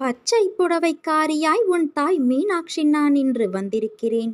பச்சை புடவைக்காரியாய் உன் தாய் மீனாட்சி நான் இன்று வந்திருக்கிறேன்.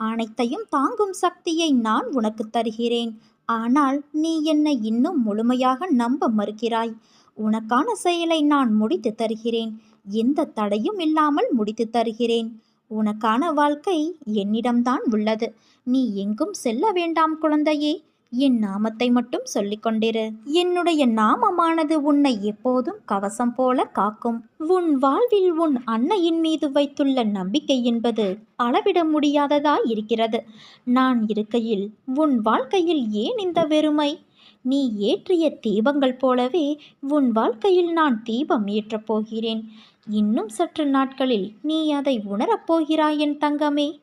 அனைத்தையும் தாங்கும் சக்தியை நான் உனக்கு தருகிறேன். ஆனால் நீ என்னை இன்னும் முழுமையாக நம்ப மறுக்கிறாய். உனக்கான செயலை நான் முடித்து தருகிறேன். எந்த தடையும் இல்லாமல் முடித்து தருகிறேன். உனக்கான வாழ்க்கை என்னிடம்தான் உள்ளது. நீ எங்கும் செல்ல வேண்டாம் குழந்தையே. என் நாமத்தை மட்டும் சொல்லிக்கொண்டிரு. என்னுடைய நாமமானது உன்னை எப்போதும் கவசம் போல காக்கும். உன் வாழ்வில் உன் அன்னையின் மீது வைத்துள்ள நம்பிக்கை என்பது அளவிட முடியாததாய் இருக்கிறது. நான் இருக்கையில் உன் வாழ்க்கையில் ஏன் இந்த வெறுமை? நீ ஏற்றிய தீபங்கள் போலவே உன் வாழ்க்கையில் நான் தீபம் ஏற்றப் போகிறேன். இன்னும் சற்று நாட்களில் நீ அதை உணரப் போகிறாய் என் தங்கமே.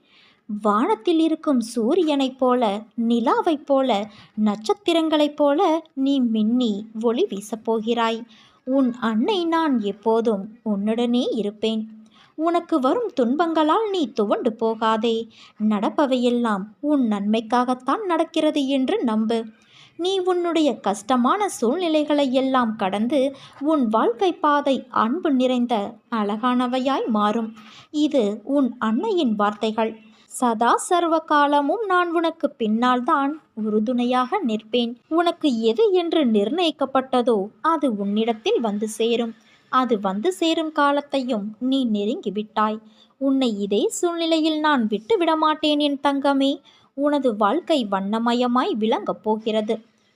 வானத்தில் இருக்கும் சூரியனைப் போல நிலாவைப் போல நட்சத்திரங்களைப் போல நீ மின்னி ஒளி வீசப்போகிறாய். உன் அன்னை நான் எப்போதும் உன்னுடனே இருப்பேன். உனக்கு வரும் துன்பங்களால் நீ துவண்டு போகாதே. நடப்பவையெல்லாம் உன் நன்மைக்காகத்தான் நடக்கிறது என்று நம்பு. நீ உன்னுடைய கஷ்டமான சூழ்நிலைகளை எல்லாம் கடந்து உன் வாழ்க்கை பாதை அன்பு நிறைந்த அழகானவையாய் மாறும். இது உன் அன்னையின் வார்த்தைகள். சதா சர்வ காலமும் நான் உனக்கு பின்னால் தான் உறுதுணையாக நிற்பேன். உனக்கு எது என்று நிர்ணயிக்கப்பட்டதோ அது உன்னிடத்தில் வந்து சேரும். அது வந்து சேரும் காலத்தையும் நீ நெருங்கிவிட்டாய் உன்னை இதே சூழ்நிலையில் நான் விட்டு விடமாட்டேன் என் தங்கமே. உனது வாழ்க்கை வண்ணமயமாய் விளங்கப் போகிறது.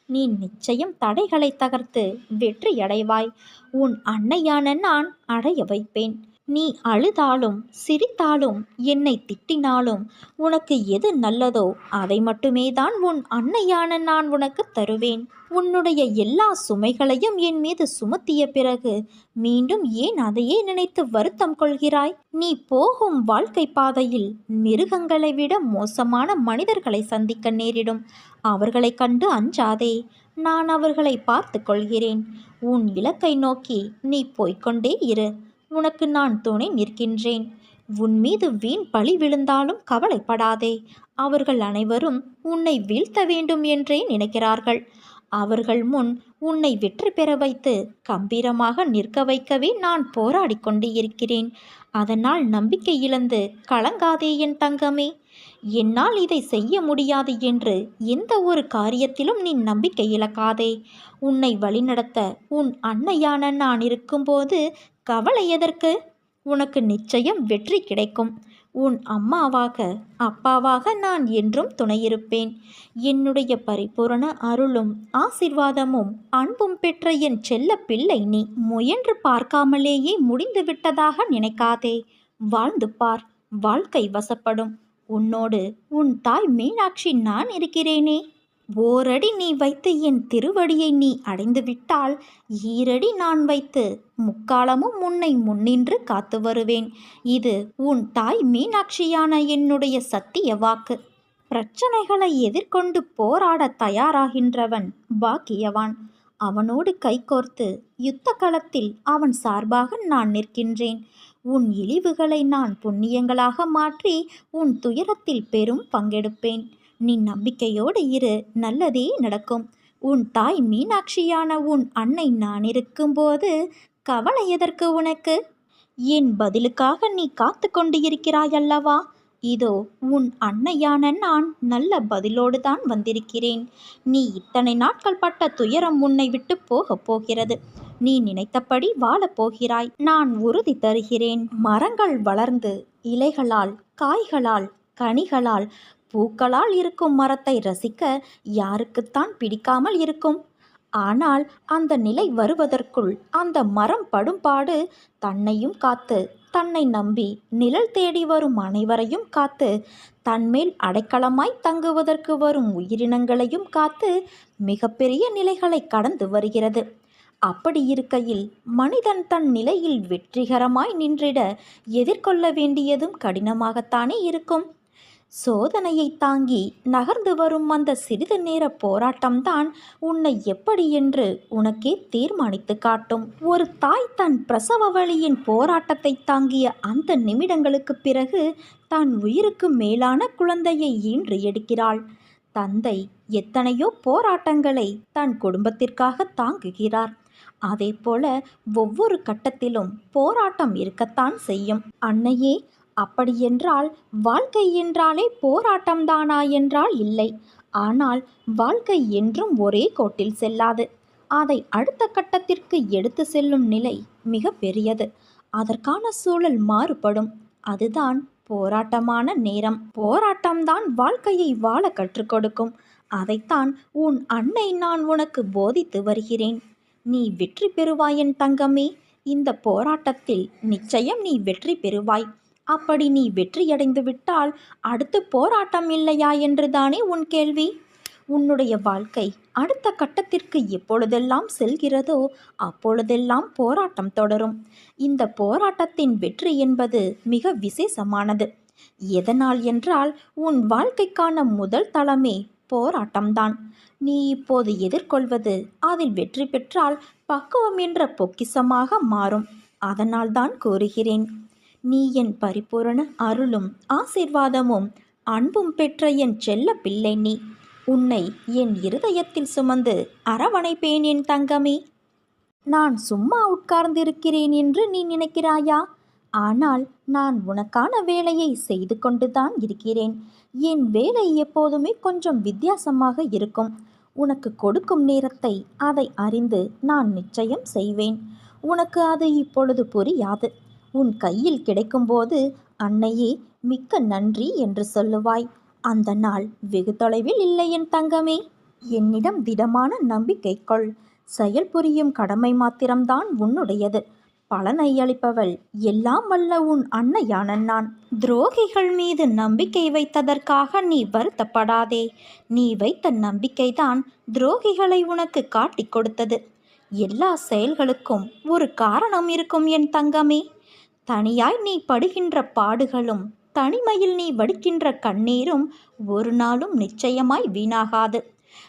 நீ நிச்சயம் தடைகளை தகர்த்து வெற்றி அடைவாய் உன் அன்னையான நான் அடைய வைப்பேன். நீ அழுதாலும் சிரித்தாலும் என்னை திட்டினாலும் உனக்கு எது நல்லதோ அதை மட்டுமே தான் உன் அன்னையான நான் உனக்கு தருவேன். உன்னுடைய எல்லா சுமைகளையும் என் மீது சுமத்திய பிறகு மீண்டும் ஏன் அதையே நினைத்து வருத்தம் கொள்கிறாய்? நீ போகும் வாழ்க்கை பாதையில் மிருகங்களை விட மோசமான மனிதர்களை சந்திக்க நேரிடும். அவர்களை கண்டு அஞ்சாதே நான் அவர்களை பார்த்து கொள்கிறேன். உன் இலக்கை நோக்கி நீ போய்க்கொண்டே இரு. உனக்கு நான் துணை நிற்கின்றேன். உன் மீது வீண் பழி விழுந்தாலும் கவலைப்படாதே. அவர்கள் அனைவரும் உன்னை வீழ்த்த வேண்டும் என்றே நினைக்கிறார்கள். அவர்கள் முன் உன்னை வெற்றி பெற வைத்து கம்பீரமாக நிற்க வைக்கவே நான் போராடி கொண்டு இருக்கிறேன் அதனால் நம்பிக்கை இழந்து கலங்காதே என் தங்கமே. என்னால் இதை செய்ய முடியாது என்று எந்த ஒரு காரியத்திலும் நீ நம்பிக்கை இழக்காதே. உன்னை வழிநடத்த உன் அன்னையான நான் இருக்கும்போது கவலை எதற்கு? உனக்கு நிச்சயம் வெற்றி கிடைக்கும். உன் அம்மாவாக அப்பாவாக நான் என்றும் துணையிருப்பேன். என்னுடைய பரிபூரண அருளும் ஆசிர்வாதமும் அன்பும் பெற்ற என் செல்ல பிள்ளை நீ முயன்று பார்க்காமலேயே முடிந்து விட்டதாக நினைக்காதே. வாழ்ந்து பார் வாழ்க்கை வசப்படும். உன்னோடு உன் தாய் மீனாட்சி நான் இருக்கிறேனே. ஓரடி நீ வைத்து என் திருவடியை நீ அடைந்து விட்டால் ஈரடி நான் வைத்து முக்காலமும் உன்னை முன்னின்று காத்து வருவேன். இது உன் தாய் மீனாட்சியான என்னுடைய சத்திய வாக்கு. பிரச்சனைகளை எதிர்கொண்டு போராட தயாராகின்றவன் பாக்கியவான். அவனோடு கைகோர்த்து யுத்த களத்தில் அவன் சார்பாக நான் நிற்கின்றேன். உன் இழிவுகளை நான் புண்ணியங்களாக மாற்றி உன் துயரத்தில் பெரும் பங்கெடுப்பேன். நீ நம்பிக்கையோடு இரு நல்லதே நடக்கும். உன் தாய் மீனாட்சியான உன் அன்னை நான் இருக்கும்போது கவலை எதற்கு உனக்கு? என் பதிலுக்காக நீ காத்து கொண்டு இருக்கிறாய் அல்லவா? இதோ உன் அன்னையான நான் நல்ல பதிலோடு தான் வந்திருக்கிறேன். நீ இத்தனை நாட்கள் பட்ட துயரம் உன்னை விட்டு போகப் போகிறது. நீ நினைத்தபடி வாழப்போகிறாய். நான் உறுதி தருகிறேன். மரங்கள் வளர்ந்து இலைகளால் காய்களால் கனிகளால் பூக்களால் இருக்கும் மரத்தை ரசிக்க யாருக்குத்தான் பிடிக்காமல் இருக்கும். ஆனால் அந்த நிலை வருவதற்குள் அந்த மரம் படும்பாடு தன்னையும் காத்து தன்னை நம்பி நிழல் தேடி வரும் அனைவரையும் காத்து தன்மேல் அடைக்கலமாய் தங்குவதற்கு வரும் உயிரினங்களையும் காத்து மிகப்பெரிய நிலைகளை கடந்து வருகிறது. அப்படி இருக்கையில் மனிதன் தன் நிலையில் வெற்றிகரமாய் நின்றிட எதிர்கொள்ள வேண்டியதும் கடினமாகத்தானே இருக்கும். சோதனையை தாங்கி நகர்ந்து வரும் அந்த சிறிது நேர போராட்டம்தான் உன்னை எப்படி என்று உனக்கே தீர்மானித்து காட்டும். ஒரு தாய் தன் பிரசவ வழியின் போராட்டத்தை தாங்கிய அந்த நிமிடங்களுக்கு பிறகு தான் உயிருக்கு மேலான குழந்தையை ஈன்று எடுக்கிறாள். தந்தை எத்தனையோ போராட்டங்களை தன் குடும்பத்திற்காக தாங்குகிறார். அதேபோல ஒவ்வொரு கட்டத்திலும் போராட்டம் இருக்கத்தான் செய்யும். அன்னையே அப்படியென்றால் வாழ்க்கை என்றாலே போராட்டம்தானா என்றால் இல்லை. ஆனால் வாழ்க்கை என்றும் ஒரே கோட்டில் செல்லாது. அதை அடுத்த கட்டத்திற்கு எடுத்து செல்லும் நிலை மிக பெரியது. அதற்கான சூழல் மாறுபடும். அதுதான் போராட்டமான நேரம். போராட்டம்தான் வாழ்க்கையை வாழ கற்றுக் கொடுக்கும். அதைத்தான் உன் அன்னை நான் உனக்கு போதித்து வருகிறேன். நீ வெற்றி பெறுவாய் என் தங்கமே. இந்த போராட்டத்தில் நிச்சயம் நீ வெற்றி பெறுவாய். அப்படி நீ வெற்றியடைந்து விட்டால் அடுத்து போராட்டம் இல்லையா என்றுதானே உன் கேள்வி. உன்னுடைய வாழ்க்கை அடுத்த கட்டத்திற்கு எப்பொழுதெல்லாம் செல்கிறதோ அப்பொழுதெல்லாம் போராட்டம் தொடரும். இந்த போராட்டத்தின் வெற்றி என்பது மிக விசேஷமானது. எதனால் என்றால் உன் வாழ்க்கைக்கான முதல் தளமே போராட்டம்தான். நீ இப்போது எதிர்கொள்வது அதில் வெற்றி பெற்றால் பக்குவம் என்ற பொக்கிசமாக மாறும். அதனால்தான் கூறுகிறேன். நீ என் பரிபூரண அருளும் ஆசீர்வாதமும் அன்பும் பெற்ற என் செல்ல பிள்ளை நீ. உன்னை என் இருதயத்தில் சுமந்து அரவணைப்பேன் என் தங்கமே. நான் சும்மா உட்கார்ந்திருக்கிறேன் என்று நீ நினைக்கிறாயா? ஆனால் நான் உனக்கான வேலையை செய்து கொண்டுதான் இருக்கிறேன். என் வேலை எப்போதுமே கொஞ்சம் வித்தியாசமாக இருக்கும். உனக்கு கொடுக்கும் நேரத்தை அதை அறிந்து நான் நிச்சயம் செய்வேன். உனக்கு அது இப்பொழுது புரியாது. உன் கையில் கிடைக்கும்போது அன்னையே மிக்க நன்றி என்று சொல்லுவாய். அந்த நாள் வெகு தொலைவில் இல்லை என் தங்கமே. என்னிடம் திடமான நம்பிக்கை கொள். செயல் புரியும் கடமை மாத்திரம்தான் உன்னுடையது. பலனை அளிப்பவள் எல்லாம் வல்ல உன் அன்னையான நான். துரோகிகள் மீது நம்பிக்கை வைத்ததற்காக நீ வருத்தப்படாதே. நீ வைத்த நம்பிக்கைதான் துரோகிகளை உனக்கு காட்டிக் கொடுத்தது. எல்லா செயல்களுக்கும் ஒரு காரணம் இருக்கும் என் தங்கமே. தனியாய் நீ படுகின்ற பாடுகளும் தனிமையில் நீ வடிக்கின்ற கண்ணீரும் ஒரு நாளும் நிச்சயமாய் வீணாகாது.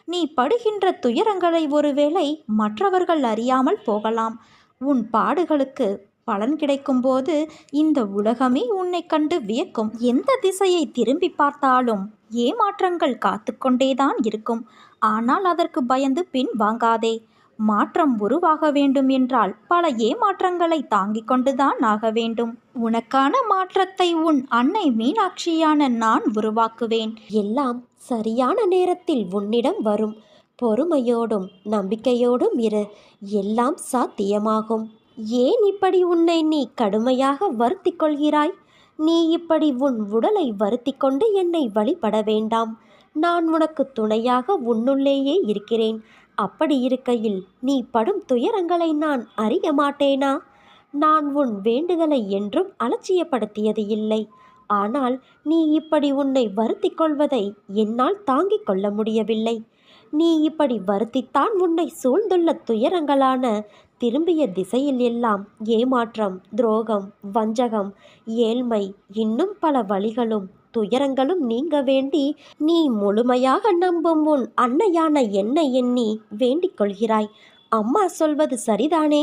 நீ படுகின்ற துயரங்களை ஒருவேளை மற்றவர்கள் அறியாமல் போகலாம். உன் பாடுகளுக்கு பலன் கிடைக்கும்போது இந்த உலகமே உன்னை கண்டு வியக்கும். எந்த திசையை திரும்பி பார்த்தாலும் ஏமாற்றங்கள் காத்து கொண்டேதான் இருக்கும். ஆனால் அதற்கு பயந்து பின் வாங்காதே. மாற்றம் உருவாக வேண்டும் என்றால் பல ஏமாற்றங்களை தாங்கிக் கொண்டுதான் ஆக வேண்டும். உனக்கான மாற்றத்தை உன் அன்னை மீனாட்சியான நான் உருவாக்குவேன். எல்லாம் சரியான நேரத்தில் உன்னிடம் வரும். பொறுமையோடும் நம்பிக்கையோடும் இரு. எல்லாம் சாத்தியமாகும். ஏன் இப்படி உன்னை நீ கடுமையாக வருத்தி கொள்கிறாய் நீ இப்படி உன் உடலை வருத்தி கொண்டு என்னை வழிபட வேண்டாம். நான் உனக்கு துணையாக உன்னுள்ளேயே இருக்கிறேன். அப்படி இருக்கையில் நீ படும் துயரங்களை நான் அறிய மாட்டேனா? நான் உன் வேண்டுதலை என்றும் அலட்சியப்படுத்தியது இல்லை. ஆனால் நீ இப்படி உன்னை வருத்திக் கொள்வதை என்னால் தாங்கிக் கொள்ள முடியவில்லை. நீ இப்படி வருத்தித்தான் உன்னை சூழ்ந்துள்ள துயரங்களான திரும்பிய திசையில் எல்லாம் ஏமாற்றம் துரோகம் வஞ்சகம் ஏழ்மை இன்னும் பல வழிகளும் துயரங்களும் நீங்க வேண்டி நீ முழுமையாக நம்பும் உன் அன்னையான என்னை எண்ணி வேண்டிக் கொள்கிறாய். அம்மா சொல்வது சரிதானே?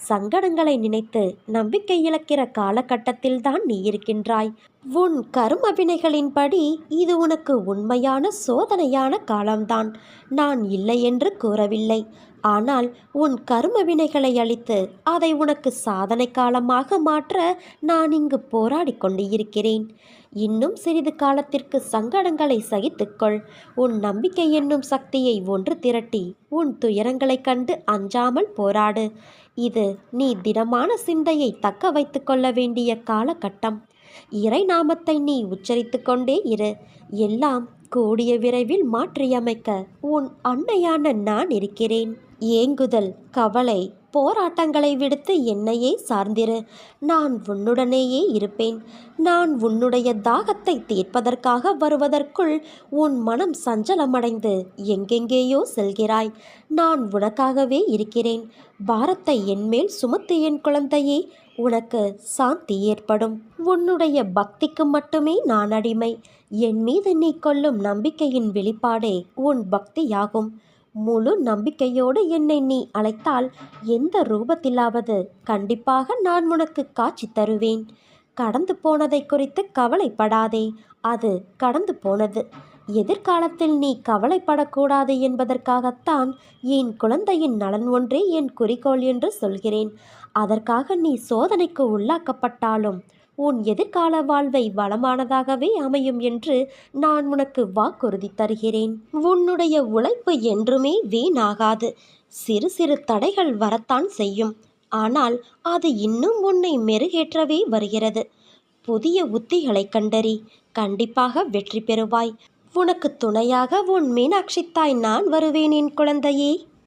சங்கடங்களை நினைத்து நம்பிக்கை இழக்கிற காலகட்டத்தில்தான் நீ இருக்கின்றாய். உன் கரும வினைகளின்படி இது உனக்கு உண்மையான சோதனையான காலம்தான். நான் இல்லை என்று கூறவில்லை. ஆனால் உன் கரும வினைகளை அளித்து அதை உனக்கு சாதனை காலமாக மாற்ற நான் இங்கு போராடி கொண்டு இருக்கிறேன் இன்னும் சிறிது காலத்திற்கு சங்கடங்களை சகித்துக்கொள். உன் நம்பிக்கை என்னும் சக்தியை ஒன்று திரட்டி உன் துயரங்களைக் கண்டு அஞ்சாமல் போராடு. இது நீ திடமான சிந்தையை தக்க வைத்து கொள்ள வேண்டிய காலகட்டம். இறை நாமத்தை நீ உச்சரித்து கொண்டே இரு. எல்லாம் கூடிய விரைவில் மாற்றியமைக்க உன் அன்னையான நான் இருக்கிறேன். ஏங்குதல் கவலை. போராட்டங்களை விடுத்து என்னையே சார்ந்திரு. நான் உன்னுடனேயே இருப்பேன். நான் உன்னுடைய தாகத்தை தீர்ப்பதற்காக வருவதற்குள் உன் மனம் சஞ்சலமடைந்து எங்கெங்கேயோ செல்கிறாய். நான் உனக்காகவே இருக்கிறேன். பாரத்தை என்மேல் சுமத்து என் குழந்தையே உனக்கு சாந்தி ஏற்படும். உன்னுடைய பக்திக்கு மட்டுமே நான் அடிமை. என் மீது நீ கொள்ளும் நம்பிக்கையின் வெளிப்பாடே உன் பக்தியாகும். முழு நம்பிக்கையோடு என்னை நீ அழைத்தால் எந்த ரூபத்திலாவது கண்டிப்பாக நான் உனக்கு காட்சி தருவேன். கடந்து போனதை குறித்து கவலைப்படாதே அது கடந்து போனது. எதிர்காலத்தில் நீ கவலைப்படக்கூடாது என்பதற்காகத்தான் என் குழந்தையின் நலன் ஒன்றே என் குறிக்கோள் என்று சொல்கிறேன். அதற்காக நீ சோதனைக்கு உள்ளாக்கப்பட்டாலும் உன் எதிர்கால வாழ்வை வளமானதாகவே அமையும் என்று நான் உனக்கு வாக்குறுதி தருகிறேன். உன்னுடைய உழைப்பு என்றுமே வீணாகாது. சிறு சிறு தடைகள் வரத்தான் செய்யும். ஆனால் அது இன்னும் உன்னை மெருகேற்றவே வருகிறது. புதிய உத்திகளை கண்டறி கண்டிப்பாக வெற்றி பெறுவாய். உனக்கு துணையாக உன் மீனாட்சி தாய் நான் வருவேன் என் குழந்தையே.